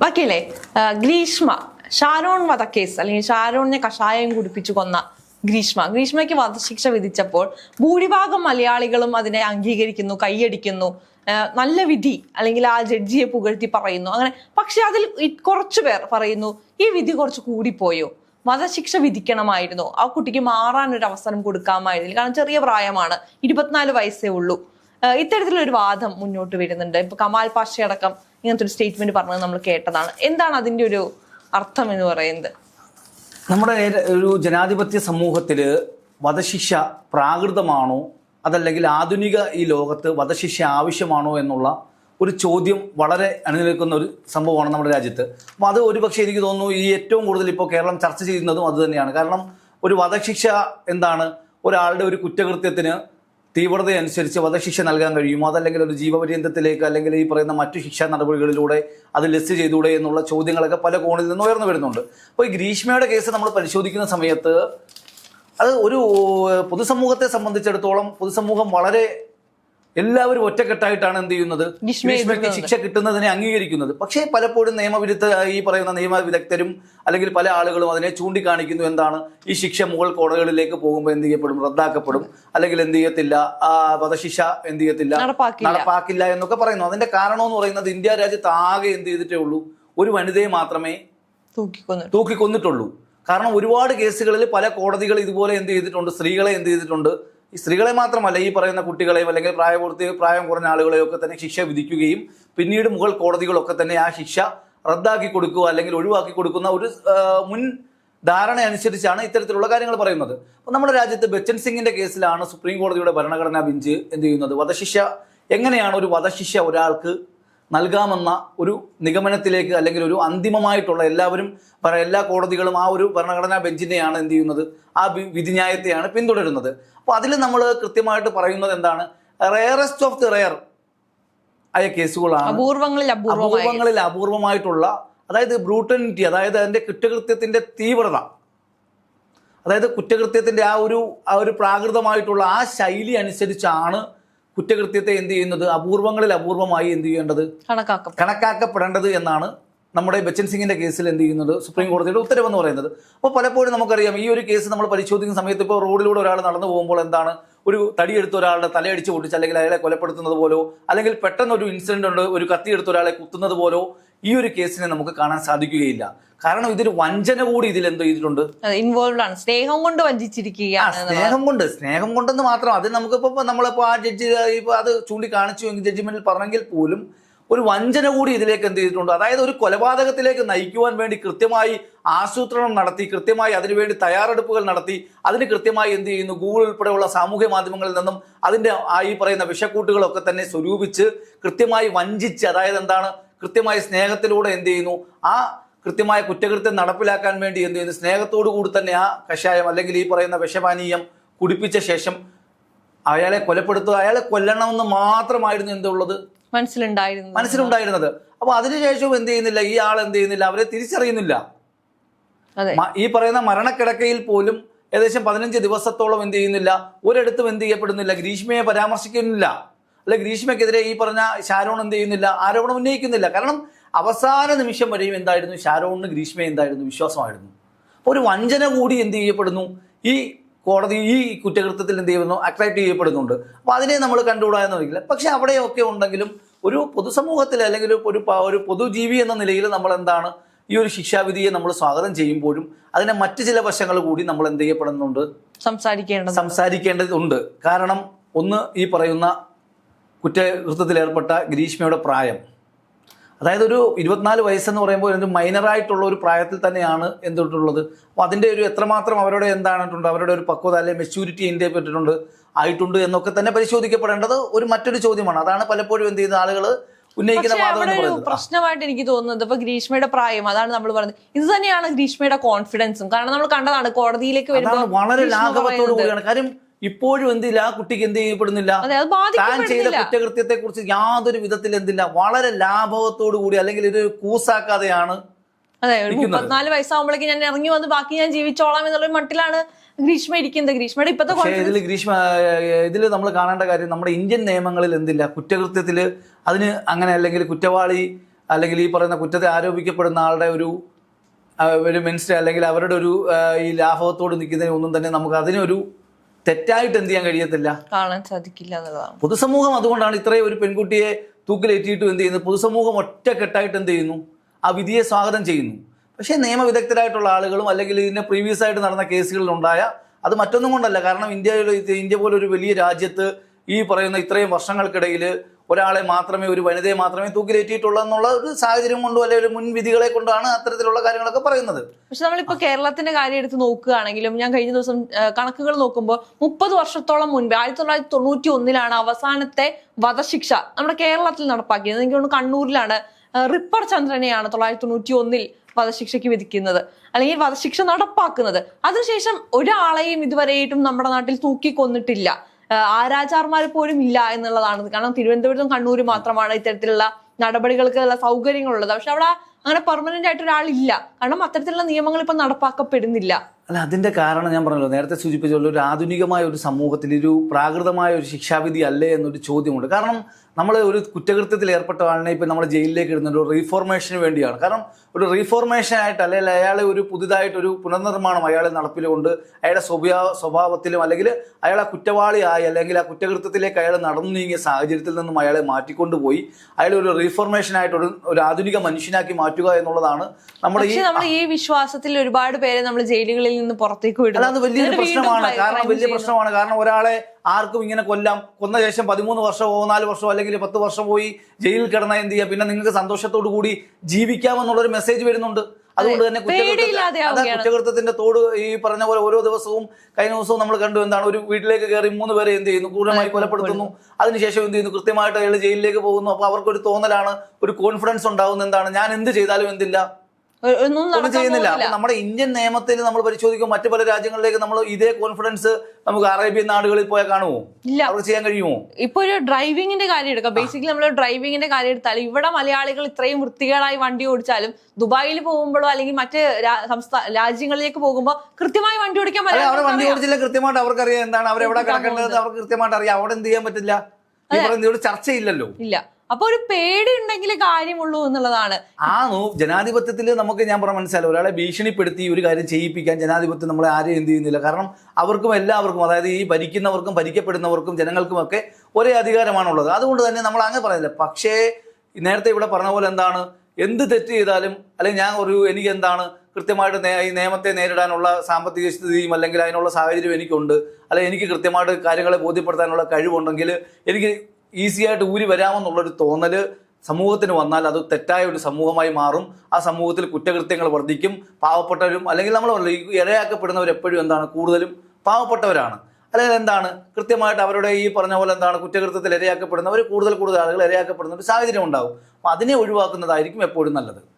ബാക്കിയല്ലേ ഗ്രീഷ്മ ഷാരോൺ വധക്കേസ് അല്ലെങ്കിൽ ഷാരോണിനെ കഷായം കുടിപ്പിച്ചു കൊന്ന ഗ്രീഷ്മ. ഗ്രീഷ്മയ്ക്ക് വധശിക്ഷ വിധിച്ചപ്പോൾ ഭൂരിഭാഗം മലയാളികളും അതിനെ അംഗീകരിക്കുന്നു കൈയടിക്കുന്നു. നല്ല വിധി അല്ലെങ്കിൽ ആ ജഡ്ജിയെ പുകഴ്ത്തി പറയുന്നു. അങ്ങനെ പക്ഷെ അതിൽ കുറച്ചു പേർ പറയുന്നു ഈ വിധി കുറച്ച് കൂടിപ്പോയോ? വധശിക്ഷ വിധിക്കണമായിരുന്നു. ആ കുട്ടിക്ക് മാറാൻ ഒരു അവസരം കൊടുക്കാമായിരുന്നില്ല. കാരണം ചെറിയ പ്രായമാണ് ഇരുപത്തിനാല് വയസ്സേ ഉള്ളൂ. ഇത്തരത്തിലൊരു വാദം മുന്നോട്ട് വരുന്നുണ്ട്. ഇപ്പൊ കമാൽ പാഷ അടക്കം ഇങ്ങനത്തെ ഒരു സ്റ്റേറ്റ്മെന്റ് പറഞ്ഞത് നമ്മൾ കേട്ടതാണ്. എന്താണ് അതിന്റെ ഒരു അർത്ഥം എന്ന് പറയുന്നത്? നമ്മുടെ ഒരു ജനാധിപത്യ സമൂഹത്തിൽ വധശിക്ഷ പ്രാകൃതമാണോ? അതല്ലെങ്കിൽ ആധുനിക ഈ ലോകത്ത് വധശിക്ഷ ആവശ്യമാണോ എന്നുള്ള ഒരു ചോദ്യം വളരെ അണിനിൽക്കുന്ന ഒരു സംഭവമാണ് നമ്മുടെ രാജ്യത്ത്. അപ്പോൾ അത് ഒരുപക്ഷെ എനിക്ക് തോന്നുന്നു ഈ ഏറ്റവും കൂടുതൽ ഇപ്പോൾ കേരളം ചർച്ച ചെയ്യുന്നതും അതുതന്നെയാണ് കാരണം ഒരു വധശിക്ഷ എന്താണ്? ഒരാളുടെ ഒരു കുറ്റകൃത്യത്തിന് തീവ്രത അനുസരിച്ച് വധശിക്ഷ നൽകാൻ കഴിയുമോ? അതല്ലെങ്കിൽ ഒരു ജീവപര്യന്തത്തിലേക്ക് അല്ലെങ്കിൽ ഈ പറയുന്ന മറ്റു ശിക്ഷാ നടപടികളിലൂടെ അത് ലിസ്റ്റ് ചെയ്തൂടെ എന്നുള്ള ചോദ്യങ്ങളൊക്കെ പല കോണിൽ നിന്ന് ഉയർന്നു വരുന്നുണ്ട്. അപ്പോൾ ഈ ഗ്രീഷ്മയുടെ കേസ് നമ്മൾ പരിശോധിക്കുന്ന സമയത്ത് അത് ഒരു പൊതുസമൂഹത്തെ സംബന്ധിച്ചിടത്തോളം പൊതുസമൂഹം വളരെ എല്ലാവരും ഒറ്റക്കെട്ടായിട്ടാണ് എന്ത് ചെയ്യുന്നത്? ഭീഷ്മയ്ക്ക് ശിക്ഷ കിട്ടുന്നതിനെ അംഗീകരിക്കുന്നത്. പക്ഷേ പലപ്പോഴും നിയമവിരുദ്ധ ഈ പറയുന്ന നിയമ വിദഗ്ധരും അല്ലെങ്കിൽ പല ആളുകളും അതിനെ ചൂണ്ടിക്കാണിക്കുന്നു എന്താണ്? ഈ ശിക്ഷ മുകൾ കോടതികളിലേക്ക് പോകുമ്പോൾ എന്ത് ചെയ്യപ്പെടും? റദ്ദാക്കപ്പെടും. അല്ലെങ്കിൽ എന്ത് ചെയ്യത്തില്ല? ആ വധശിക്ഷ എന്ത് ചെയ്യത്തില്ല? നടപ്പാക്കില്ല. എന്നൊക്കെ പറയുന്നു. അതിന്റെ കാരണം എന്ന് പറയുന്നത് ഇന്ത്യ രാജ്യത്ത് ആകെ എന്ത് ചെയ്തിട്ടേ ഉള്ളൂ? ഒരു വനിതയെ മാത്രമേ തൂക്കിക്കൊന്നു. തൂക്കിക്കൊന്നിട്ടുള്ളൂ. കാരണം ഒരുപാട് കേസുകളിൽ പല കോടതികൾ ഇതുപോലെ എന്ത് ചെയ്തിട്ടുണ്ട്? സ്ത്രീകളെ എന്ത് ചെയ്തിട്ടുണ്ട്? ഈ സ്ത്രീകളെ മാത്രമല്ല ഈ പറയുന്ന കുട്ടികളെയും അല്ലെങ്കിൽ പ്രായപൂർത്തി പ്രായം കുറഞ്ഞ ആളുകളെയും ഒക്കെ തന്നെ ശിക്ഷ വിധിക്കുകയും പിന്നീട് മുകൾ കോടതികളൊക്കെ തന്നെ ആ ശിക്ഷ റദ്ദാക്കി കൊടുക്കുക അല്ലെങ്കിൽ ഒഴിവാക്കി കൊടുക്കുന്ന ഒരു മുൻ ധാരണ അനുസരിച്ചാണ് ഇത്തരത്തിലുള്ള കാര്യങ്ങൾ പറയുന്നത്. അപ്പോൾ നമ്മുടെ രാജ്യത്ത് ബച്ചൻ സിംഗിന്റെ കേസിലാണ് സുപ്രീം കോടതിയുടെ ഭരണഘടനാ ബെഞ്ച് എന്ത് ചെയ്യുന്നത്? വധശിക്ഷ എങ്ങനെയാണ് ഒരു വധശിക്ഷ ഒരാൾക്ക് നൽകാമെന്ന ഒരു നിഗമനത്തിലേക്ക് അല്ലെങ്കിൽ ഒരു അന്തിമമായിട്ടുള്ള എല്ലാവരും എല്ലാ കോടതികളും ആ ഒരു ഭരണഘടനാ ബെഞ്ചിനെയാണ് എന്ത് ചെയ്യുന്നത്? ആ വിധിന്യായത്തെയാണ് പിന്തുടരുന്നത്. അപ്പോൾ അതിൽ നമ്മൾ കൃത്യമായിട്ട് പറയുന്നത് എന്താണ്? റയറസ്റ്റ് ഓഫ് ദി റയർ ആയ കേസുകളാണ് അപൂർവങ്ങളിൽ അപൂർവങ്ങളിൽ അപൂർവമായിട്ടുള്ള അതായത് ബ്രൂട്ടനിറ്റി അതായത് അതിന്റെ കുറ്റകൃത്യത്തിന്റെ തീവ്രത അതായത് കുറ്റകൃത്യത്തിന്റെ ആ ഒരു ആ ഒരു പ്രാകൃതമായിട്ടുള്ള ആ ശൈലി അനുസരിച്ചാണ് കുറ്റകൃത്യത്തെ എന്ത് ചെയ്യുന്നത്? അപൂർവങ്ങളിൽ അപൂർവമായി എന്ത് ചെയ്യേണ്ടത്? കണക്കാക്കും. കണക്കാക്കപ്പെടേണ്ടത് എന്നാണ് നമ്മുടെ ബച്ചൻ സിംഗിന്റെ കേസിൽ എന്ത് ചെയ്യുന്നത്? സുപ്രീം കോടതിയുടെ ഉത്തരവെന്ന് പറയുന്നത്. അപ്പോൾ പലപ്പോഴും നമുക്കറിയാം ഈ ഒരു കേസ് നമ്മൾ പരിശോധിക്കുന്ന സമയത്ത് ഇപ്പോൾ റോഡിലൂടെ ഒരാൾ നടന്നു പോകുമ്പോൾ എന്താണ്? ഒരു തടിയെടുത്ത ഒരാളുടെ തലയടിച്ച് പൊട്ടിച്ച് അല്ലെങ്കിൽ അയാളെ കൊലപ്പെടുത്തുന്നത് പോലോ അല്ലെങ്കിൽ പെട്ടെന്ന് ഒരു ഇൻസിഡന്റ് ഉണ്ട് ഒരു കത്തി എടുത്ത ഒരാളെ കുത്തുന്നത് പോലോ ഈ ഒരു കേസിനെ നമുക്ക് കാണാൻ സാധിക്കുകയില്ല. കാരണം ഇതൊരു വഞ്ചന കൂടി ഇതിൽ എന്തോ ചെയ്തിട്ടുണ്ട്. ഇൻവോൾവ് ആണ്. സ്നേഹം കൊണ്ട് വഞ്ചിച്ചിരിക്കുകയാണ്. സ്നേഹം കൊണ്ട്. സ്നേഹം കൊണ്ടെന്ന് മാത്രം. അത് നമുക്കിപ്പോ നമ്മളിപ്പോ ആ ജഡ്ജി ഇപ്പൊ അത് ചൂണ്ടിക്കാണിച്ചു എങ്കിൽ ജഡ്ജിമെന്റിൽ പറഞ്ഞെങ്കിൽ പോലും ഒരു വഞ്ചന കൂടി ഇതിലേക്ക് എന്ത് ചെയ്തിട്ടുണ്ട്. അതായത് ഒരു കൊലപാതകത്തിലേക്ക് നയിക്കുവാൻ വേണ്ടി കൃത്യമായി ആസൂത്രണം നടത്തി കൃത്യമായി അതിനുവേണ്ടി തയ്യാറെടുപ്പുകൾ നടത്തി അതിന് കൃത്യമായി എന്ത് ചെയ്യുന്നു? ഗൂഗിൾ ഉൾപ്പെടെയുള്ള സാമൂഹ്യ മാധ്യമങ്ങളിൽ നിന്നും അതിന്റെ ആ ഈ പറയുന്ന വിഷക്കൂട്ടുകളൊക്കെ തന്നെ സ്വരൂപിച്ച് കൃത്യമായി വഞ്ചിച്ച് അതായത് എന്താണ് കൃത്യമായി സ്നേഹത്തിലൂടെ എന്ത് ചെയ്യുന്നു? ആ കൃത്യമായ കുറ്റകൃത്യം നടപ്പിലാക്കാൻ വേണ്ടി എന്ത് ചെയ്യുന്നു? സ്നേഹത്തോടു കൂടി തന്നെ ആ കഷായം അല്ലെങ്കിൽ ഈ പറയുന്ന വിഷപാനീയം കുടിപ്പിച്ച ശേഷം അയാളെ കൊലപ്പെടുത്തുക അയാളെ കൊല്ലണമെന്ന് മാത്രമായിരുന്നു എന്തുള്ളത് മനസ്സിലുണ്ടായിരുന്നു മനസ്സിലുണ്ടായിരുന്നത്. അപ്പൊ അതിനുശേഷവും എന്ത് ചെയ്യുന്നില്ല? ഈ ആൾ എന്ത് ചെയ്യുന്നില്ല? അവരെ തിരിച്ചറിയുന്നില്ല. ഈ പറയുന്ന മരണക്കിടക്കയിൽ പോലും ഏകദേശം പതിനഞ്ച് ദിവസത്തോളം എന്ത് ചെയ്യുന്നില്ല? ഒരിടത്തും എന്ത് ചെയ്യപ്പെടുന്നില്ല? ഗ്രീഷ്മയെ പരാമർശിക്കുന്നില്ല. അല്ലെ ഗ്രീഷ്മയ്ക്കെതിരെ ഈ പറഞ്ഞ ഷാരോൺ എന്ത് ചെയ്യുന്നില്ല ആരോപണം ഉന്നയിക്കുന്നില്ല. കാരണം അവസാന നിമിഷം വരെയും എന്തായിരുന്നു? ഷാരോണിന് ഗ്രീഷ്മ എന്തായിരുന്നു? വിശ്വാസമായിരുന്നു. അപ്പോൾ ഒരു വഞ്ചന കൂടി എന്ത് ചെയ്യപ്പെടുന്നു? ഈ കോടതി ഈ കുറ്റകൃത്യത്തിൽ എന്ത് ചെയ്യുന്നു? അട്രാക്ട് ചെയ്യപ്പെടുന്നുണ്ട്. അപ്പോൾ അതിനെ നമ്മൾ കണ്ടുകൂടാ എന്ന് വയ്ക്കില്ല പക്ഷേ അവിടെയൊക്കെ ഉണ്ടെങ്കിലും ഒരു പൊതുസമൂഹത്തിൽ അല്ലെങ്കിൽ ഒരു ഒരു പൊതുജീവി എന്ന നിലയിൽ നമ്മൾ എന്താണ്? ഈ ഒരു ശിക്ഷാവിധിയെ നമ്മൾ സ്വാഗതം ചെയ്യുമ്പോഴും അതിനെ മറ്റു ചില വശങ്ങൾ കൂടി നമ്മൾ എന്ത് ചെയ്യപ്പെടുന്നുണ്ട്? സംസാരിക്കേണ്ടത് സംസാരിക്കേണ്ടതുണ്ട്. കാരണം ഒന്ന് ഈ പറയുന്ന കുറ്റകൃത്യത്തിൽ ഏർപ്പെട്ട ഗ്രീഷ്മയുടെ പ്രായം. അതായത് ഒരു ഇരുപത്തിനാല് വയസ്സെന്ന് പറയുമ്പോൾ ഒരു മൈനറായിട്ടുള്ള ഒരു പ്രായത്തിൽ തന്നെയാണ് എന്തിട്ടുള്ളത് അപ്പോൾ അതിന്റെ ഒരു എത്രമാത്രം അവരുടെ എന്താണിട്ടുണ്ട്? അവരുടെ ഒരു പക്വത അല്ലെങ്കിൽ മെച്യൂരിറ്റി ഇന്ത്യ പറ്റിയിട്ടുണ്ട് ആയിട്ടുണ്ട് എന്നൊക്കെ തന്നെ പരിശോധിക്കപ്പെടേണ്ടത് ഒരു മറ്റൊരു ചോദ്യമാണ്. അതാണ് പലപ്പോഴും എന്ത് ചെയ്യുന്ന ആളുകൾ ഉന്നയിക്കുന്ന പ്രശ്നമായിട്ട് എനിക്ക് തോന്നുന്നത് ഇപ്പൊ ഗ്രീഷ്മയുടെ പ്രായം അതാണ് നമ്മൾ പറയുന്നത് ഇത് തന്നെയാണ് ഗ്രീഷ്മയുടെ കോൺഫിഡൻസും കാരണം നമ്മൾ കണ്ടതാണ് കോടതിയിലേക്ക് വരുമ്പോൾ വളരെ ലാഘവത്തോടു കൂടിയാണ്. കാര്യം ഇപ്പോഴും എന്തില്ല? ആ കുട്ടിക്ക് എന്ത് ചെയ്യപ്പെടുന്നില്ല? താൻ ചെയ്ത കുറ്റകൃത്യത്തെ കുറിച്ച് യാതൊരു വിധത്തിൽ എന്തില്ല. വളരെ ലാഭവത്തോടു കൂടി അല്ലെങ്കിൽ ഇത് കൂസാക്കാതെയാണ് അതെ ഒരു. മുപ്പത്തിനാല് വയസ്സാകുമ്പോഴേക്കും ഞാൻ ഇറങ്ങി വന്ന് ബാക്കി ഞാൻ ജീവിച്ചോളാം എന്നുള്ള മട്ടിലാണ് ഗ്രീഷ്മ ഇരിക്കുന്നത്. ഗ്രീഷ്മയുടെ ഇപ്പത്തെ ഇതിൽ ഗ്രീഷ്മ ഇതിൽ നമ്മൾ കാണേണ്ട കാര്യം നമ്മുടെ ഇന്ത്യൻ നിയമങ്ങളിൽ എന്തില്ല? കുറ്റകൃത്യത്തിൽ അതിന് അങ്ങനെ അല്ലെങ്കിൽ കുറ്റവാളി അല്ലെങ്കിൽ ഈ പറയുന്ന കുറ്റത്തെ ആരോപിക്കപ്പെടുന്ന ആളുടെ ഒരു ഒരു മെൻസ് അല്ലെങ്കിൽ അവരുടെ ഒരു ഈ ലാഭത്തോട് നിൽക്കുന്നതിന് ഒന്നും തന്നെ നമുക്ക് അതിനൊരു തെറ്റായിട്ട് എന്ത് ചെയ്യാൻ കഴിയത്തില്ല? കാണാൻ സാധിക്കില്ല എന്നുള്ളതാണ്. പൊതുസമൂഹം അതുകൊണ്ടാണ് ഇത്രയും ഒരു പെൺകുട്ടിയെ തൂക്കിലേറ്റിയിട്ടും എന്ത് ചെയ്യുന്നത് പൊതുസമൂഹം ഒറ്റക്കെട്ടായിട്ട് എന്ത് ചെയ്യുന്നു? ആ വിധിയെ സ്വാഗതം ചെയ്യുന്നു. പക്ഷേ നിയമവിദഗ്ധരായിട്ടുള്ള ആളുകളും അല്ലെങ്കിൽ ഇതിന്റെ പ്രീവിയസ് ആയിട്ട് നടന്ന കേസുകളിലുണ്ടായ അത് മറ്റൊന്നും കൊണ്ടല്ല. കാരണം ഇന്ത്യയിൽ ഇന്ത്യ പോലൊരു ഒരു വലിയ രാജ്യത്ത് ഈ പറയുന്ന ഇത്രയും വർഷങ്ങൾക്കിടയിൽ ഒരാളെ മാത്രമേ ഒരു വനിതയെ മാത്രമേ തൂക്കിലേറ്റിയിട്ടുള്ളൂ എന്നുള്ള ഒരു സാഹചര്യം കൊണ്ടോ അല്ലെങ്കിൽ ഒരു മുൻവിധികളെ കൊണ്ടാണ് അത്തരത്തിലുള്ള കാര്യങ്ങളൊക്കെ പറയുന്നത്. പക്ഷെ നമ്മളിപ്പോ കേരളത്തിന്റെ കാര്യം എടുത്ത് നോക്കുകയാണെങ്കിലും ഞാൻ കഴിഞ്ഞ ദിവസം കണക്കുകൾ നോക്കുമ്പോൾ മുപ്പത് വർഷത്തോളം മുൻപ് ആയിരത്തി തൊള്ളായിരത്തി തൊണ്ണൂറ്റി ഒന്നിലാണ് അവസാനത്തെ വധശിക്ഷ നമ്മുടെ കേരളത്തിൽ നടപ്പാക്കിയത്. എനിക്ക് തോന്നുന്നു കണ്ണൂരിലാണ് റിപ്പർ ചന്ദ്രനെയാണ് തൊള്ളായിരത്തി തൊണ്ണൂറ്റി ഒന്നിൽ വധശിക്ഷയ്ക്ക് വിധിക്കുന്നത്. അല്ലെങ്കിൽ വധശിക്ഷ നടപ്പാക്കുന്നത്. അതിനുശേഷം ഒരാളെയും ഇതുവരെയായിട്ടും നമ്മുടെ നാട്ടിൽ തൂക്കിക്കൊന്നിട്ടില്ല. ആരാചാർമാർ പോലും ഇല്ല എന്നുള്ളതാണ്. കാരണം തിരുവനന്തപുരത്തും കണ്ണൂരും മാത്രമാണ് ഇത്തരത്തിലുള്ള നടപടികൾക്കുള്ള സൗകര്യങ്ങളുള്ളത്. പക്ഷെ അവിടെ അങ്ങനെ പെർമനന്റ് ആയിട്ട് ഒരാളില്ല. കാരണം അത്തരത്തിലുള്ള നിയമങ്ങൾ ഇപ്പൊ നടപ്പാക്കപ്പെടുന്നില്ല. അല്ല അതിന്റെ കാരണം ഞാൻ പറഞ്ഞല്ലോ. നേരത്തെ സൂചിപ്പിച്ചുള്ള ഒരു ആധുനികമായ ഒരു സമൂഹത്തിൽ ഒരു പ്രാകൃതമായ ഒരു ശിക്ഷാവിധി അല്ലേ എന്നൊരു ചോദ്യമുണ്ട്. കാരണം നമ്മൾ ഒരു കുറ്റകൃത്യത്തിൽ ഏർപ്പെട്ട ആളിനെ ഇപ്പം നമ്മൾ ജയിലിലേക്ക് ഇടുന്നത് ഒരു റീഫോർമേഷന് വേണ്ടിയാണ്. കാരണം ഒരു റീഫോർമേഷൻ ആയിട്ട് അല്ലെങ്കിൽ അയാളെ ഒരു പുതുതായിട്ടൊരു പുനർനിർമ്മാണം അയാളെ നടപ്പിലുകൊണ്ട് അയാളുടെ സ്വഭാവ സ്വഭാവത്തിലും അല്ലെങ്കിൽ അയാളെ കുറ്റവാളിയായി അല്ലെങ്കിൽ ആ കുറ്റകൃത്യത്തിലേക്ക് അയാൾ നടന്നു നീങ്ങിയ സാഹചര്യത്തിൽ നിന്നും അയാളെ മാറ്റിക്കൊണ്ടുപോയി. അയാളെ ഒരു റീഫോർമേഷൻ ആയിട്ട് ഒരു ഒരു ആധുനിക മനുഷ്യനാക്കി മാറ്റുക എന്നുള്ളതാണ് നമ്മുടെ ഈ നമ്മൾ ഈ വിശ്വാസത്തിൽ ഒരുപാട് പേരെ നമ്മൾ ജയിലുകളിൽ നിന്ന് പുറത്തേക്ക് വിടുന്നത് വലിയ വലിയൊരു പ്രശ്നമാണ്. കാരണം വലിയ പ്രശ്നമാണ്. കാരണം ഒരാളെ ആർക്കും ഇങ്ങനെ കൊല്ലാം. കൊന്ന ശേഷം പതിമൂന്ന് വർഷമോ നാല് വർഷമോ അല്ലെങ്കിൽ പത്ത് വർഷം പോയി ജയിലിൽ കിടന്ന എന്ത് ചെയ്യുക പിന്നെ നിങ്ങൾക്ക് സന്തോഷത്തോടു കൂടി ജീവിക്കാമെന്നുള്ളൊരു മെസ്സേജ് വരുന്നുണ്ട്. അതുകൊണ്ട് തന്നെ. കുറ്റകൃത്യത്തിന്റെ തോട് ഈ പറഞ്ഞ പോലെ ഓരോ ദിവസവും കഴിഞ്ഞ ദിവസവും നമ്മൾ കണ്ടു എന്താണ്? ഒരു വീട്ടിലേക്ക് കയറി മൂന്ന് പേരെ എന്ത് ചെയ്യുന്നു? ക്രൂരമായി കൊലപ്പെടുത്തുന്നു. അതിനുശേഷം എന്ത് ചെയ്യുന്നു? കൃത്യമായിട്ട് അയാൾ ജയിലിലേക്ക് പോകുന്നു. അപ്പൊ അവർക്കൊരു തോന്നലാണ് ഒരു കോൺഫിഡൻസ് ഉണ്ടാവുന്ന എന്താണ്? ഞാൻ എന്ത് ചെയ്താലും എന്തില്ല. ഒന്നും ചെയ്യുന്നില്ല. അപ്പൊ നമ്മുടെ ഇന്ത്യൻ നിയമത്തിൽ നമ്മൾ പരിശോധിക്കും മറ്റു പല രാജ്യങ്ങളിലേക്ക് നമ്മൾ ഇതേ കോൺഫിഡൻസ് നമുക്ക് അറേബ്യൻ നാടുകളിൽ പോയാൽ കാണുമോ? ഇല്ല. അവർക്ക് ചെയ്യാൻ കഴിയുമോ? ഇപ്പൊ ഒരു ഡ്രൈവിംഗിന്റെ കാര്യം എടുക്കാം. ബേസിക്കലി നമ്മൾ ഡ്രൈവിംഗിന്റെ കാര്യം എടുത്താൽ ഇവിടെ മലയാളികൾ ഇത്രയും വൃത്തികേടായി വണ്ടി ഓടിച്ചാലും ദുബായിൽ പോകുമ്പോഴോ അല്ലെങ്കിൽ മറ്റ് സംസ്ഥാന രാജ്യങ്ങളിലേക്ക് പോകുമ്പോൾ കൃത്യമായി വണ്ടി ഓടിക്കാൻ അവരെ വണ്ടി ഓടിച്ചില്ല കൃത്യമായിട്ട് അവർക്ക് എന്താണ് അവരെവിടെ എവിടെ കിടക്കേണ്ടത് അവർക്ക് കൃത്യമായിട്ട് അറിയാം. അവിടെ എന്ത് ചെയ്യാൻ പറ്റില്ല? ഇവിടെ ചർച്ചയില്ലല്ലോ. ഇല്ല. അപ്പൊ ഒരു പേടി ഉണ്ടെങ്കിൽ കാര്യമുള്ളൂ എന്നുള്ളതാണ്. ആ ജനാധിപത്യത്തിൽ നമുക്ക് ഞാൻ പറഞ്ഞ മനസ്സിലായി. ഒരാളെ ഭീഷണിപ്പെടുത്തി ഒരു കാര്യം ചെയ്യിപ്പിക്കാൻ ജനാധിപത്യം നമ്മളെ ആരും എന്ത് ചെയ്യുന്നില്ല. കാരണം അവർക്കും എല്ലാവർക്കും അതായത് ഈ ഭരിക്കുന്നവർക്കും ഭരിക്കപ്പെടുന്നവർക്കും ജനങ്ങൾക്കും ഒക്കെ ഒരേ അധികാരമാണുള്ളത്. അതുകൊണ്ട് തന്നെ നമ്മൾ അങ്ങനെ പറയുന്നില്ല. പക്ഷേ നേരത്തെ ഇവിടെ പറഞ്ഞ പോലെ എന്താണ്? എന്ത് തെറ്റ് ചെയ്താലും അല്ലെങ്കിൽ ഞാൻ ഒരു എനിക്ക് എന്താണ്? കൃത്യമായിട്ട് ഈ നിയമത്തെ നേരിടാനുള്ള സാമ്പത്തിക സ്ഥിതിയും അല്ലെങ്കിൽ അതിനുള്ള സാഹചര്യം എനിക്കുണ്ട്. അല്ലെങ്കിൽ എനിക്ക് കൃത്യമായിട്ട് കാര്യങ്ങളെ ബോധ്യപ്പെടുത്താനുള്ള കഴിവുണ്ടെങ്കിൽ എനിക്ക് ഈസി ആയിട്ട് ഊരി വരാമെന്നുള്ളൊരു തോന്നൽ സമൂഹത്തിന് വന്നാൽ അത് തെറ്റായ ഒരു സമൂഹമായി മാറും. ആ സമൂഹത്തിൽ കുറ്റകൃത്യങ്ങൾ വർദ്ധിക്കും. പാവപ്പെട്ടവരും അല്ലെങ്കിൽ നമ്മൾ ഇരയാക്കപ്പെടുന്നവർ എപ്പോഴും എന്താണ്? കൂടുതലും പാവപ്പെട്ടവരാണ്. അല്ലെങ്കിൽ എന്താണ്? കൃത്യമായിട്ട് അവരുടെ ഈ പറഞ്ഞ പോലെ എന്താണ്? കുറ്റകൃത്യത്തിൽ ഇരയാക്കപ്പെടുന്നവർ കൂടുതൽ കൂടുതൽ ആളുകൾ ഇരയാക്കപ്പെടുന്ന ഒരു സാഹചര്യം ഉണ്ടാകും. അപ്പം അതിനെ ഒഴിവാക്കുന്നതായിരിക്കും എപ്പോഴും നല്ലത്.